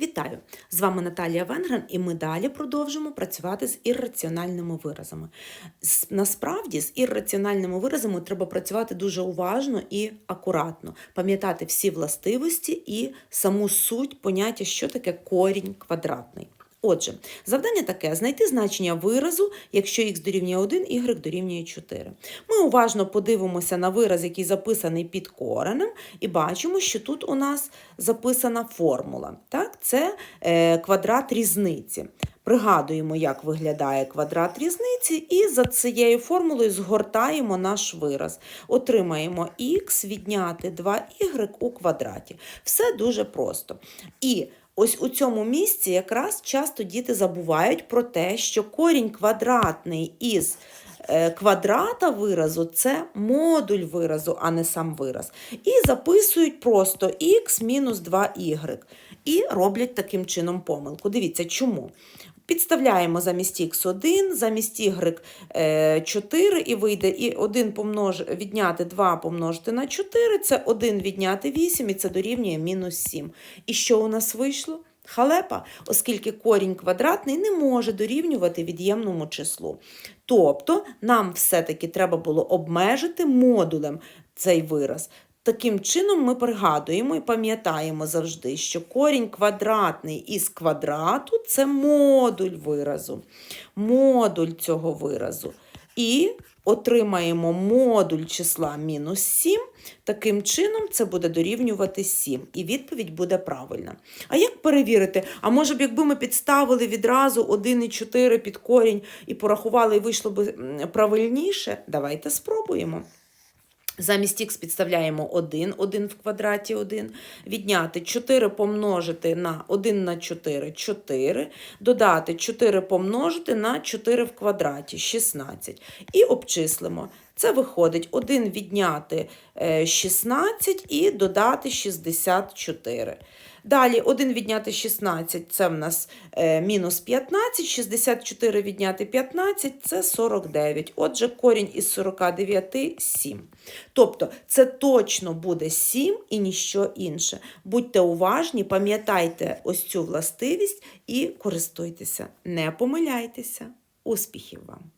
Вітаю! З вами Наталія Венгрен, і ми далі продовжимо працювати з ірраціональними виразами. Насправді, з ірраціональними виразами треба працювати дуже уважно і акуратно, пам'ятати всі властивості і саму суть поняття, що таке корінь квадратний. Отже, завдання таке: знайти значення виразу, якщо х дорівнює 1, y дорівнює 4. Ми уважно подивимося на вираз, який записаний під коренем, і бачимо, що тут у нас записана формула. Так? Це е, квадрат різниці. Пригадуємо, як виглядає квадрат різниці, і за цією формулою згортаємо наш вираз. Отримаємо х відняти 2y у квадраті. Все дуже просто. І Ось у цьому місці якраз часто діти забувають про те, що корінь квадратний із квадрата виразу це модуль виразу, а не сам вираз. І записують просто х мінус 2y. І роблять таким чином помилку. Дивіться, чому? Підставляємо замість х1, замість y е, 4 і вийде і 1 помнож... відняти 2 помножити на 4, це 1 відняти 8 і це дорівнює мінус 7. І що у нас вийшло? Халепа, оскільки корінь квадратний не може дорівнювати від'ємному числу. Тобто нам все-таки треба було обмежити модулем цей вираз. Таким чином ми пригадуємо і пам'ятаємо завжди, що корінь квадратний із квадрату це модуль виразу. Модуль цього виразу. І отримаємо модуль числа мінус 7. Таким чином це буде дорівнювати 7. І відповідь буде правильна. А як перевірити? А може б, якби ми підставили відразу 1,4 під корінь і порахували, і вийшло б правильніше? Давайте спробуємо. Замість х підставляємо 1, 1 в квадраті 1, відняти 4 помножити на 1 на 4 – 4, додати 4 помножити на 4 в квадраті – 16. І обчислимо. Це виходить 1 відняти е, 16 і додати 64. Далі 1 відняти 16 це в нас е, мінус 15, 64 відняти 15 це 49. Отже, корінь із 49 – 7. Тобто це точно буде 7 і ніщо інше. Будьте уважні, пам'ятайте ось цю властивість і користуйтеся. Не помиляйтеся. Успіхів вам!